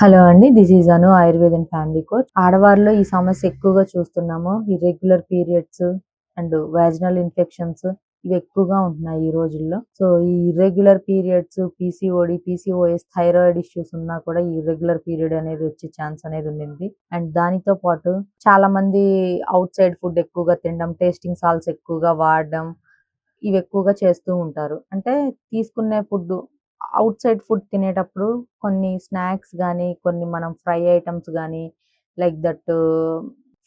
Hello అండి this is Anu ఆయుర్వేదన్ family coach. ఆడవారిలో ఈ సమస్య ఎక్కువగా చూస్తున్నాము. Irregular periods and vaginal infections ఇవి ఎక్కువగా ఉంటున్నాయి ఈ రోజుల్లో. సో ఈ irregular periods PCOD PCOS thyroid issues ఉన్నా కూడా ఈ ఇర్రెగ్యులర్ పీరియడ్ అనేది వచ్చే ఛాన్స్ అనేది ఉండింది. అండ్ దానితో పాటు చాలా మంది అవుట్ సైడ్ ఫుడ్ ఎక్కువగా తినడం టేస్టింగ్ సాల్స్ ఎక్కువగా వాడడం ఇవి ఎక్కువగా చేస్తూ ఉంటారు. అంటే తీసుకునే ఫుడ్ అవుట్ సైడ్ ఫుడ్ తినేటప్పుడు కొన్ని స్నాక్స్ కానీ కొన్ని మనం ఫ్రై ఐటమ్స్ కానీ లైక్ దట్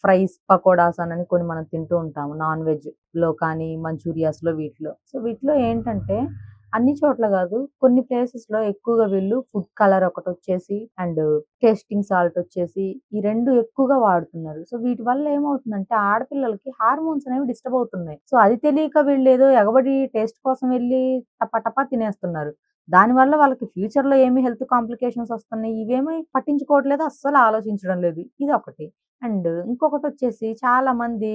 ఫ్రైస్ పకోడాస్ అని కొన్ని మనం తింటూ ఉంటాము. నాన్ వెజ్లో కానీ మంచూరియాస్లో వీటిలో. సో వీటిలో ఏంటంటే అన్ని చోట్ల కాదు కొన్ని ప్లేసెస్లో ఎక్కువగా వీళ్ళు ఫుడ్ కలర్ ఒకటి వచ్చేసి అండ్ టేస్టింగ్ సాల్ట్ వచ్చేసి ఈ రెండు ఎక్కువగా వాడుతున్నారు. సో వీటి వల్ల ఏమవుతుందంటే ఆడపిల్లలకి హార్మోన్స్ అనేవి డిస్టర్బ్ అవుతున్నాయి. సో అది తెలియక వీళ్ళు ఏదో ఎగబడి టేస్ట్ కోసం వెళ్ళి టపా టపా తినేస్తున్నారు. దానివల్ల వాళ్ళకి ఫ్యూచర్లో ఏమి హెల్త్ కాంప్లికేషన్స్ వస్తున్నాయి ఇవేమీ పట్టించుకోవట్లేదు అస్సలు ఆలోచించడం లేదు. ఇది ఒకటి. అండ్ ఇంకొకటి వచ్చేసి చాలా మంది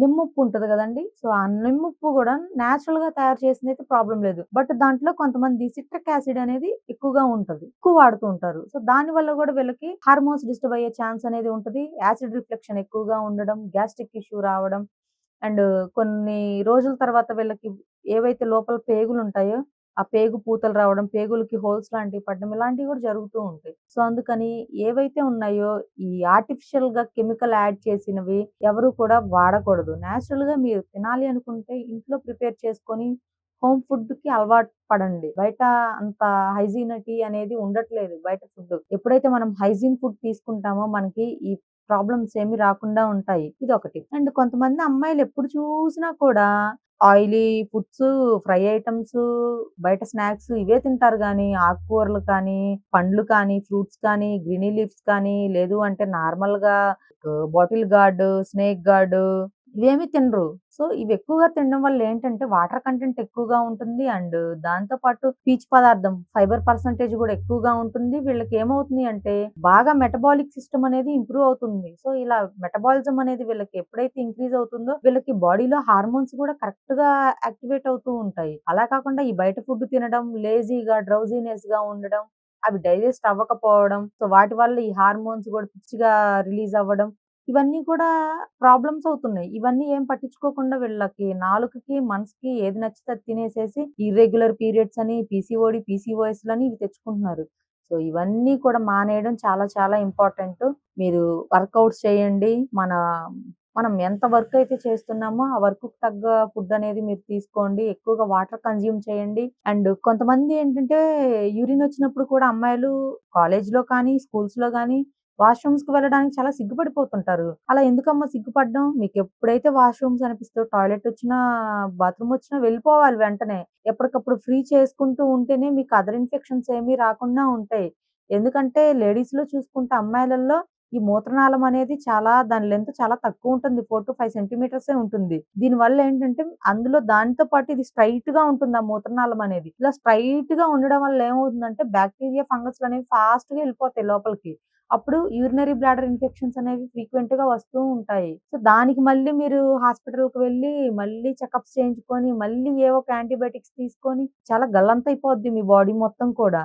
నిమ్ముప్పు ఉంటది కదండి. సో ఆ నిమ్ముప్పు కూడా న్యాచురల్గా తయారు చేసింది అయితే ప్రాబ్లం లేదు. బట్ దాంట్లో కొంతమంది సిట్రిక్ యాసిడ్ అనేది ఎక్కువగా ఉంటది ఎక్కువ వాడుతూ ఉంటారు. సో దాని వల్ల కూడా వీళ్ళకి హార్మోన్స్ డిస్టర్బ్ అయ్యే ఛాన్స్ అనేది ఉంటది. యాసిడ్ రిఫ్లెక్షన్ ఎక్కువగా ఉండడం గ్యాస్ట్రిక్ ఇష్యూ రావడం అండ్ కొన్ని రోజుల తర్వాత వీళ్ళకి ఏవైతే లోపల పేగులు ఉంటాయో ఆ పేగు పూతలు రావడం పేగులకి హోల్స్ లాంటివి పడడం ఇలాంటివి కూడా జరుగుతూ ఉంటాయి. సో అందుకని ఏవైతే ఉన్నాయో ఈ ఆర్టిఫిషియల్గా కెమికల్ యాడ్ చేసినవి ఎవరు కూడా వాడకూడదు. నేచురల్గా మీరు తినాలి అనుకుంటే ఇంట్లో ప్రిపేర్ చేసుకొని హోమ్ ఫుడ్కి అలవాటు పడండి. బయట అంత హైజీనిటీ అనేది ఉండట్లేదు బయట ఫుడ్. ఎప్పుడైతే మనం హైజీన్ ఫుడ్ తీసుకుంటామో మనకి ఈ ప్రాబ్లమ్స్ ఏమి రాకుండా ఉంటాయి. ఇది ఒకటి అండ్ కొంతమంది అమ్మాయిలు ఎప్పుడు చూసినా కూడా ఆయిలీ ఫుడ్స్ ఫ్రై ఐటమ్స్ బయట స్నాక్స్ ఇవే తింటారు కానీ ఆకుకూరలు కానీ పండ్లు కానీ ఫ్రూట్స్ కానీ గ్రీనీ లీవ్స్ కానీ లేదు అంటే నార్మల్గా బాటిల్ గార్డ్ స్నేక్ గార్డ్ ఇవేమి తినరు. సో ఇవి ఎక్కువగా తినడం వల్ల ఏంటంటే వాటర్ కంటెంట్ ఎక్కువగా ఉంటుంది. అండ్ దాంతో పాటు పీచు పదార్థం ఫైబర్ పర్సంటేజ్ కూడా ఎక్కువగా ఉంటుంది. వీళ్ళకి ఏమవుతుంది అంటే బాగా మెటబాలిక్ సిస్టమ్ అనేది ఇంప్రూవ్ అవుతుంది. సో ఇలా మెటబాలిజం అనేది వీళ్ళకి ఎప్పుడైతే ఇంక్రీజ్ అవుతుందో వీళ్ళకి బాడీలో హార్మోన్స్ కూడా కరెక్ట్గా యాక్టివేట్ అవుతూ ఉంటాయి. అలా కాకుండా ఈ బయట ఫుడ్ తినడం లేజీగా డ్రౌజీనెస్గా ఉండడం అవి డైజెస్ట్ అవ్వకపోవడం సో వాటి వల్ల ఈ హార్మోన్స్ కూడా పిచ్చిగా రిలీజ్ అవ్వడం ఇవన్నీ కూడా ప్రాబ్లమ్స్ అవుతున్నాయి. ఇవన్నీ ఏం పట్టించుకోకుండా వీళ్ళకి నాలుకకి మనసుకి ఏది నచ్చితే అది తినేసేసి ఇర్రెగ్యులర్ పీరియడ్స్ అని పీసీఓడి పీసీఓఎస్ అని ఇవి తెచ్చుకుంటున్నారు. సో ఇవన్నీ కూడా మానేయడం చాలా చాలా ఇంపార్టెంట్. మీరు వర్కౌట్స్ చేయండి. మన మనం ఎంత వర్క్ అయితే చేస్తున్నామో ఆ వర్క్ తగ్గ ఫుడ్ అనేది మీరు తీసుకోండి. ఎక్కువగా వాటర్ కన్జ్యూమ్ చేయండి. అండ్ కొంతమంది ఏంటంటే యూరిన్ వచ్చినప్పుడు కూడా అమ్మాయిలు కాలేజ్లో కానీ స్కూల్స్లో కానీ వాష్రూమ్స్కి వెళ్ళడానికి చాలా సిగ్గుపడిపోతుంటారు. అలా ఎందుకమ్మా సిగ్గుపడడం? మీకు ఎప్పుడైతే వాష్రూమ్స్ అనిపిస్తే టాయిలెట్ వచ్చినా బాత్రూమ్ వచ్చినా వెళ్ళిపోవాలి వెంటనే. ఎప్పటికప్పుడు ఫ్రీ చేసుకుంటూ ఉంటేనే మీకు అదర్ ఇన్ఫెక్షన్స్ ఏమీ రాకుండా ఉంటాయి. ఎందుకంటే లేడీస్లో చూసుకుంటే అమ్మాయిలలో ఈ మూత్రనాళం అనేది చాలా దాని లెంత్ చాలా తక్కువ ఉంటుంది. ఫోర్ టు ఫైవ్ సెంటీమీటర్స్ ఉంటుంది. దీని వల్ల ఏంటంటే అందులో దానితో పాటు ఇది స్ట్రైట్గా ఉంటుంది ఆ మూత్రనాళం అనేది. ఇలా స్ట్రైట్గా ఉండడం వల్ల ఏమవుతుందంటే బ్యాక్టీరియా ఫంగస్ అనేవి ఫాస్ట్గా వెళ్ళిపోతాయి లోపలికి. అప్పుడు యూరినరీ బ్లాడర్ ఇన్ఫెక్షన్స్ అనేవి ఫ్రీక్వెంట్గా వస్తూ ఉంటాయి. సో దానికి మళ్ళీ మీరు హాస్పిటల్కి వెళ్ళి మళ్ళీ చెకప్స్ చేయించుకొని మళ్ళీ ఏవో ఒక యాంటీబయాటిక్స్ తీసుకొని చాలా గల్లంత అయిపోద్ది మీ బాడీ మొత్తం కూడా.